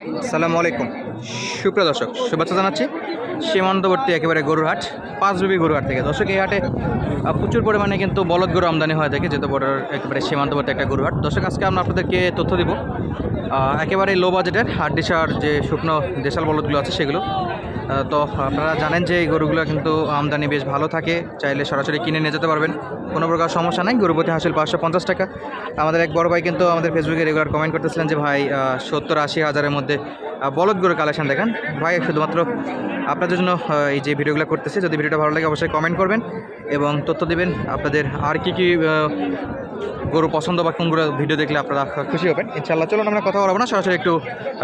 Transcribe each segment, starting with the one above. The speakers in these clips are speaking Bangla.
আসসালামু আলাইকুম। সুপ্রিয় দর্শক, শুভেচ্ছা জানাচ্ছি। সীমান্তবর্তী একেবারে গরুরহাট পাঁচরুবি গরুরহাট থেকে। দর্শক, এই হাটে প্রচুর পরিমাণে কিন্তু বলদ গরু আমদানি হয়ে থাকে যেহেতু বর্ডার একেবারে সীমান্তবর্তী একটা গরুরহাট। দর্শক, আজকে আমরা আপনাদেরকে তথ্য দিব। একেবারে লো বাজেটের হাড্ডিসার যে শুকনো দেশাল বলদগুলো আছে সেগুলো। তো আপনারা জানেন যে এই গরুগুলো কিন্তু আমদানি বেশ ভালো থাকে। চাইলে সরাসরি কিনে নিয়ে যেতে পারবেন। কোনো প্রকার সমস্যা নাই। গরু প্রতি হাসিল পাঁচশো পঞ্চাশ টাকা। আমাদের এক বড় ভাই কিন্তু আমাদের ফেসবুকে রেগুলার কমেন্ট করতেছিলেন যে, ভাই সত্তর আশি হাজারের মধ্যে বলদ গরুর কালেকশন দেখান। ভাই শুধুমাত্র আপনাদের জন্য এই যে ভিডিওগুলো করতেছি যদি ভিডিওটা ভালো লাগে অবশ্যই কমেন্ট করবেন এবং তথ্য দিবেন আপনাদের আর কি কি গরু পছন্দ বা কোনগুলো ভিডিও দেখলে আপনারা খুশি হবেন। ইনশাল্লাহ চলুন আমরা কথা বলব না সরাসরি একটু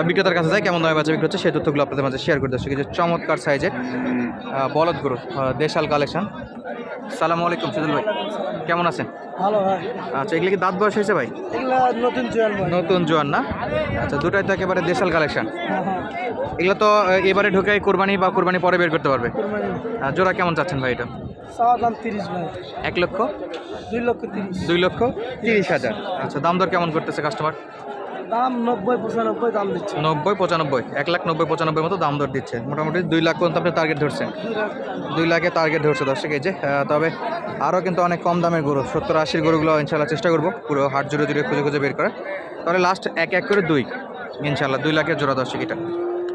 বিক্রেতার কাছে যাই কেমন দামে বেচা বিক্রি হচ্ছে সেই তথ্যগুলো আপনাদের মাঝে শেয়ার করে দর্শক এই যে চমৎকার সাইজের বলদ গরু দেশাল কালেকশন। সালামু আলাইকুম সুদুল ভাই। কেমন আছেন? ভালো ভাই। আচ্ছা এগুলো কি দাঁত বয়স হয়েছে ভাই? এগুলা নতুন জোয়ান নতুন জোয়ান না আচ্ছা দুটাই তো একেবারে দেশাল কালেকশন। এগুলো তো এবারে ঢুকে কোরবানি বা কোরবানি পরে বের করতে পারবে। জোড়া কেমন চাচ্ছেন ভাই এটা? দাম তিরিশ এক লক্ষ? দুই লক্ষ তিরিশ। দুই লক্ষ তিরিশ হাজার। আচ্ছা দাম দর কেমন করতেছে কাস্টমার দাম নব্বই পঁচানব্বই দাম দিচ্ছে। নব্বই পঁচানব্বই। এক লাখ নব্বই পঁচানব্বই মতো দাম দর দিচ্ছে। মোটামুটি দুই লাখ পর্যন্ত আপনি টার্গেট ধরছেন। দুই লাখে। টার্গেট ধরছে দর্শক এই যে তবে আরও কিন্তু অনেক কম দামের গরু সত্তর আশির গরুগুলো ইনশাল্লাহ চেষ্টা করব পুরো হাট জুড়ে জুড়ে খুঁজে খুঁজে বের করার। তাহলে লাস্ট এক এক করে দুই। ইনশাল্লাহ দুই লাখের জোড়া দর্শক এটা।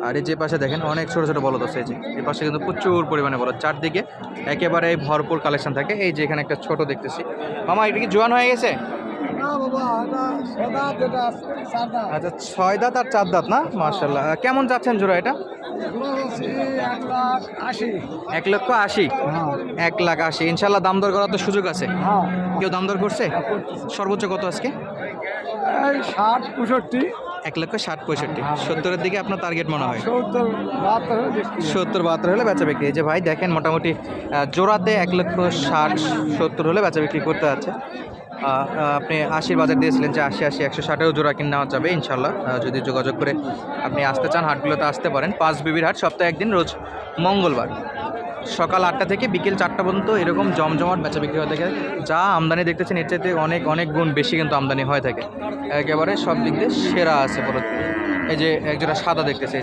আর এই যে পাশে দেখেন অনেক ছোটো ছোটো বলদ আছে এই যে। এই পাশে কিন্তু প্রচুর পরিমাণে বলদ। চারদিকে একেবারে ভরপুর কালেকশন থাকে। এই যে এখানে একটা ছোট দেখতেছি। মামা এটা কি জোয়ান হয়ে গেছে? আচ্ছা ছয় দাঁত আর চার দাঁত না? মার্শাল্লাহ কেমন যাচ্ছেন জোড়া এটা? এক লক্ষ আশি? হ্যাঁ। এক লাখ আশি। ইনশাল্লাহ দাম দর করার তো সুযোগ আছে। হ্যাঁ। কেউ দাম দর করছে? সর্বোচ্চ কত আজকে? ষাট পঁয়ষট্টি। এক লক্ষ ষাট পঁয়ষট্টি। সত্তরের দিকে আপনার টার্গেট মনে হয়? সত্তর বাহাত্তর হলে বেচা বিক্রি। যে ভাই দেখেন মোটামুটি জোড়াতে এক লক্ষ ষাট সত্তর হলে বেচা বিক্রি করতে আছে। আপনি আশির বাজার দিয়েছিলেন যে আশি আশি একশো ষাটেও জোড়া কিনে নেওয়া যাবে ইনশাল্লাহ যদি যোগাযোগ করে আপনি আসতে চান হাটগুলোতে আসতে পারেন। পাঁচ বিবির হাট সপ্তাহে একদিন রোজ মঙ্গলবার। সকাল আটটা থেকে বিকেল চারটা পর্যন্ত এরকম জমজমাট বেচা বিক্রি হয়ে থাকে। যা আমদানি দেখতেছেন, এর চাইতে অনেক অনেক গুণ বেশি কিন্তু আমদানি হয়ে থাকে। একেবারে সব দিক দিয়ে সেরা আছে বলো এই যে একজোড়া সাদা দেখতেছে,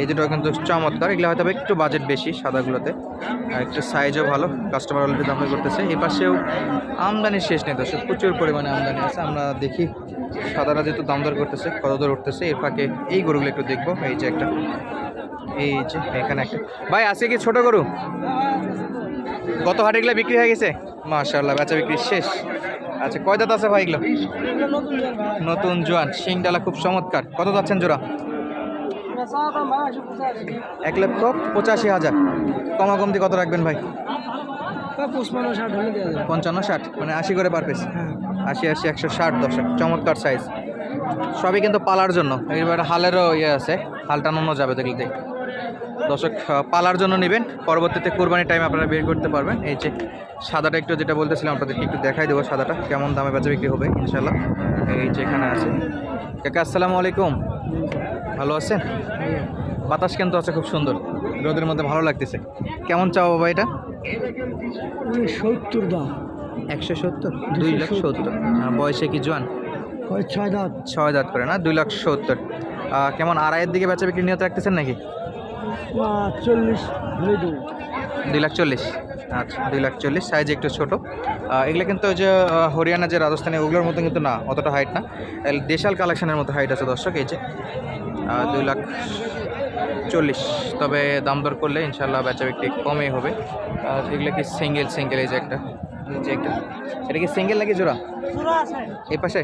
এই দুটো কিন্তু চমৎকার, এগুলো হয়তো একটু বাজেট বেশি সাদাগুলোতে। আর একটু সাইজও ভালো কাস্টমার অলরেডি দাম করতেছে। এই পাশেও আমদানির শেষ নেই দর্শক, প্রচুর পরিমাণে আমদানি আছে। আমরা দেখি, সাদারা যেহেতু দাম দর করতেছে, কত দর উঠতেছে। এর ফাঁকে এই গরুগুলো একটু দেখব, এই যে একটা। এই যে, এখানে একটা। ভাই, আজকে কি ছোট গরু? গত হাটে এগুলো বিক্রি হয়ে গেছে? মাশাল্লাহ বেচা বিক্রি শেষ। আচ্ছা কয় দাঁত আছে ভাই এগুলো? নতুন জোয়ান শিং ডালা খুব চমৎকার। কত যাচ্ছেন জোড়া? এক লক্ষ পঁচাশি হাজার। কমা কমতি কত রাখবেন ভাই? পঞ্চান্ন, ষাট। মানে আশি করে পার পিস আশি আশি, একশো, ষাট দশক চমৎকার সাইজ সবই কিন্তু পালার জন্য। এবার হালেরও ইয়ে আছে। হাল টানানো যাবে দেখলে দর্শক পালার জন্য নেবেন। পরবর্তীতে কোরবানির টাইম আপনারা বের করতে পারবেন। এই যে সাদাটা একটু যেটা বলতেছিলাম আপনাদেরকে একটু দেখাই দেবো সাদাটা কেমন দামে বেচা বিক্রি হবে ইনশাল্লাহ এই যে এখানে আছে। কাকা আসসালামু আলাইকুম। ভালো আছেন? বাতাস কিন্তু আছে খুব সুন্দর। রোদের মধ্যে ভালো লাগতেছে। কেমন চাও বাবা এটা? সত্তর দাম। একশো সত্তর? দুই লাখ সত্তর। বয়সে কি জোয়ান? ছয় দাঁত। ছয় দাঁত করে না? দুই লাখ সত্তর। কেমন আড়াইয়ের দিকে বেচা বিক্রি নিয়ত রাখতেছেন নাকি? চল্লিশ দেবো দুই লাখ চল্লিশ। আচ্ছা দুই লাখ চল্লিশ সাইজ একটু ছোটো। এগুলো কিন্তু ওই যে হরিয়ানা যে রাজস্থানে ওগুলোর মতো কিন্তু না অতটা হাইট না। দেশাল কালেকশনের মতো হাইট আছে দর্শক এই যে। দুই লাখ চল্লিশ। তবে দাম দর করলে ইনশাল্লাহ বেচা বিক্রি কমই হবে। এগুলো কি সিঙ্গেল সিঙ্গেল এই যে একটা এই যে একটা। এটা কি সিঙ্গেল নাকি জোড়া? এই পাশে?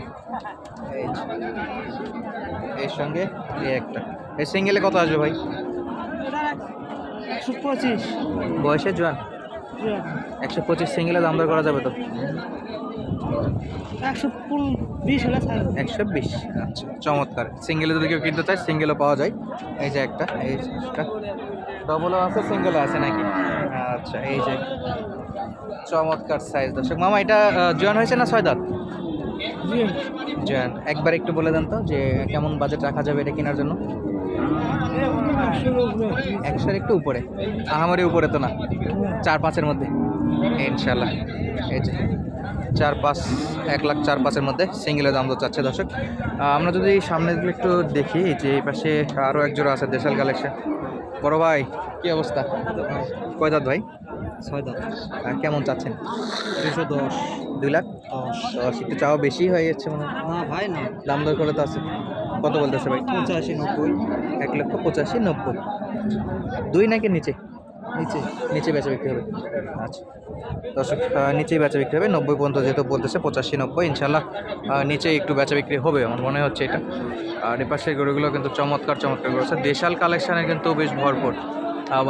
এই এর সঙ্গে এই একটা। এই সিঙ্গেলে কত আসবে ভাই? একশো পঁচিশ। বয়সে জোয়ান? একশো পঁচিশ সিঙ্গেলে দাম দর করা যাবে তো? একশো বিশ হলে একশো বিশ আচ্ছা চমৎকার। সিঙ্গেলে যদি কেউ কিনতে চায় সিঙ্গেলও পাওয়া যায়। এই যে একটা এই একটা। ডবলও আছে সিঙ্গেলও আছে নাকি? আচ্ছা এই যে। চমৎকার সাইজ দর্শক। মামা এটা জয়েন হয়েছে না ছয় দাঁত? জয়েন একবার একটু বলে দেন তো যে কেমন বাজেট রাখা যাবে এটা কেনার জন্য? একশোর একটু উপরে। আহামারি উপরে তো না চার পাঁচের মধ্যে। ইনশাল্লাহ এই যে চার পাঁচ এক লাখ চার পাঁচের মধ্যে সিঙ্গেলের দাম তো চাচ্ছে দর্শক। আমরা যদি সামনে দিকে একটু দেখি যে এই পাশে আরও এক জোড়া আছে দেশাল কালেকশন। বড় ভাই কী অবস্থা? কয় দাঁত ভাই? ছয় আহ, কেমন চাচ্ছেন? দুশো দশ। দুই লাখ? দশ একটু চাওয়া বেশি হয়ে যাচ্ছে মনে হয়। না ভাই না। দাম দর করে তো আছে। কত বলতেছে ভাই? পঁচাশি নব্বই। এক লক্ষ পঁচাশি নব্বই। দুই নাকি নিচে? নিচে। নিচে বেচা বিক্রি হবে। আচ্ছা। দর্শক নিচেই বেচা বিক্রি হবে। নব্বই পর্যন্ত যেহেতু বলতেছে পঁচাশি নব্বই ইনশাল্লাহ নিচে একটু বেচা বিক্রি হবে আমার মনে হচ্ছে এটা। আর এপাশের গরুগুলো কিন্তু চমৎকার চমৎকার গরু আছে। দেশাল কালেকশানের কিন্তু বেশ ভরপুর।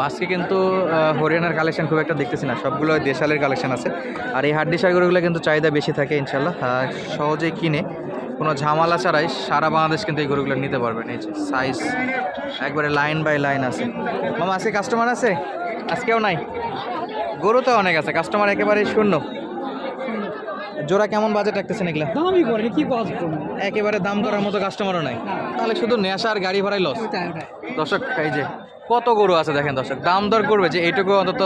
আজকে কিন্তু হরিয়ানার কালেকশন খুব একটা দেখতেছি না। সবগুলো দেশালের কালেকশন আছে। আর এই হাড্ডিসার গরুগুলো কিন্তু চাহিদা বেশি থাকে ইনশাল্লাহ। আর সহজেই কিনে। কোনো ঝামেলা ছাড়াই সারা বাংলাদেশ কিন্তু এই গরুগুলো নিতে পারবেন এই যে সাইজ একবারে লাইন বাই লাইন আছে। মামা আজকে কাস্টমার আছে? আজকেও নাই? গরু তো অনেক আছে। কাস্টমার একেবারে শূন্য। জোড়া কেমন বাজেট রাখতেছেন এগুলা? দামই করে কি একেবারে দাম করার মতো কাস্টমারও নাই। তাহলে শুধু নেশা আর গাড়ি ভাড়াই লস দর্শক এই যে কত গরু আছে দেখেন দর্শক? দাম দর করবে যে এইটুকু অন্তত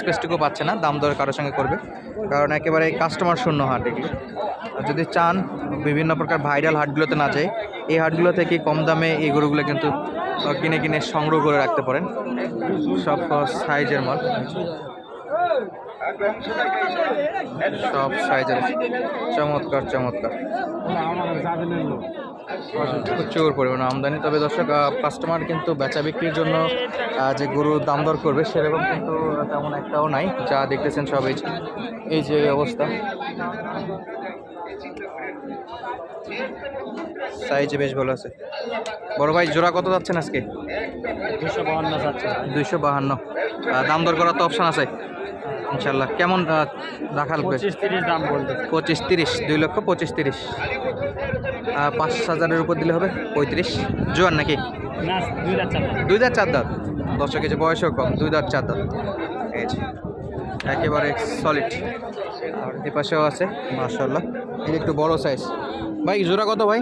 স্পেসটুকু পাচ্ছে না, দাম দর কারোর সঙ্গে করবে। কারণ একেবারে কাস্টমার শূন্য হাট এগুলো। যদি চান বিভিন্ন প্রকার ভাইরাল হাটগুলোতে না যায় এই হাটগুলো থেকে কম দামে এই গরুগুলো কিন্তু কিনে কিনে সংগ্রহ করে রাখতে পারেন। সব সাইজের মাল। সব সাইজের চমৎকার চমৎকার। প্রচুর পরিমাণে আমদানি। তবে দর্শক কাস্টমার কিন্তু বেচা বিক্রির জন্য যে গরুর দাম দর করবে, সেরকম কিন্তু তেমন একটাও নাই। যা দেখতেছেন সব এই যে- এই যে অবস্থা। সাইজ বেশ ভালো আছে। বড় ভাই জোড়া কত যাচ্ছেন আজকে? দুশো বাহান্ন যাচ্ছে। দুইশো বাহান্ন। দাম দর করার তো অপশান আছে? ইনশাল্লাহ কেমন রাখা লাগবে? পঁচিশ তিরিশ দাম পঁচিশ তিরিশ দুই লক্ষ পঁচিশ তিরিশ। পাঁচ হাজারের উপর দিলে হবে? পঁয়ত্রিশ। জোয়ার নাকি? দুই লাখ চার দাঁত। চার দাঁত? দশটা কেজি বয়সও কম দুই দাঁত চার দাঁত। একেবারে সলিড আর এ পাশেও আছে মার্শাল্লাহ যে একটু বড় সাইজ ভাই জোড়া কত ভাই?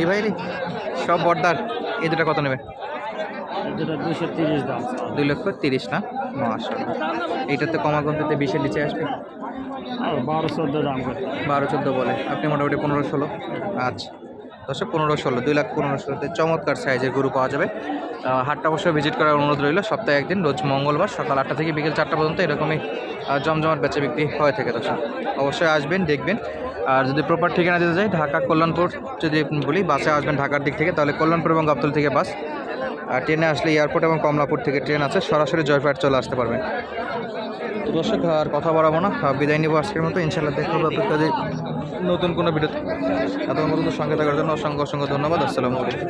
এই ভাই সব বর্দার। এই দুটা কত নেবে? দুশো তিরিশ দাম। দুই লক্ষ তিরিশ না? মাস এইটার তো কমা কমতে বিশের নিচে আসবে। বারো চোদ্দ দাম বারো চোদ্দ বলে। আপনি মোটামুটি পনেরো ষোলো। আচ্ছা। দশে পনেরো ষোলো, দুই লাখ পনেরো ষোলোতে চমৎকার সাইজের গরু পাওয়া যাবে। হাটটা অবশ্যই ভিজিট করার অনুরোধ রইল। সপ্তাহে একদিন, রোজ মঙ্গলবার সকাল আটটা থেকে বিকেল চারটা পর্যন্ত এরকমই জমজমাট বেচা বিক্রি হয়ে থাকে দর্শক। অবশ্যই আসবেন, দেখবেন। আর যদি প্রপার ঠিকানা দিতে যাই ঢাকা কল্যাণপুর, যদি বলি বাসে আসবেন ঢাকার দিক থেকে, তাহলে কল্যাণপুর এবং গাবতল থেকে বাস। আর ট্রেনে আসলে এয়ারপোর্ট এবং কমলাপুর থেকে ট্রেন আছে, সরাসরি জয়পাট চলে আসতে পারবেন। দর্শক, আর কথা বাড়াবো না। বিদায় নিব আজকের মতো। ইনশাল্লাহ দেখা হবে আপনাদের নতুন কোনো ভিডিওতে এতক্ষণ পর্যন্ত সঙ্গে থাকার জন্য অসংখ্য অসংখ্য ধন্যবাদ। আসসালামু আলাইকুম।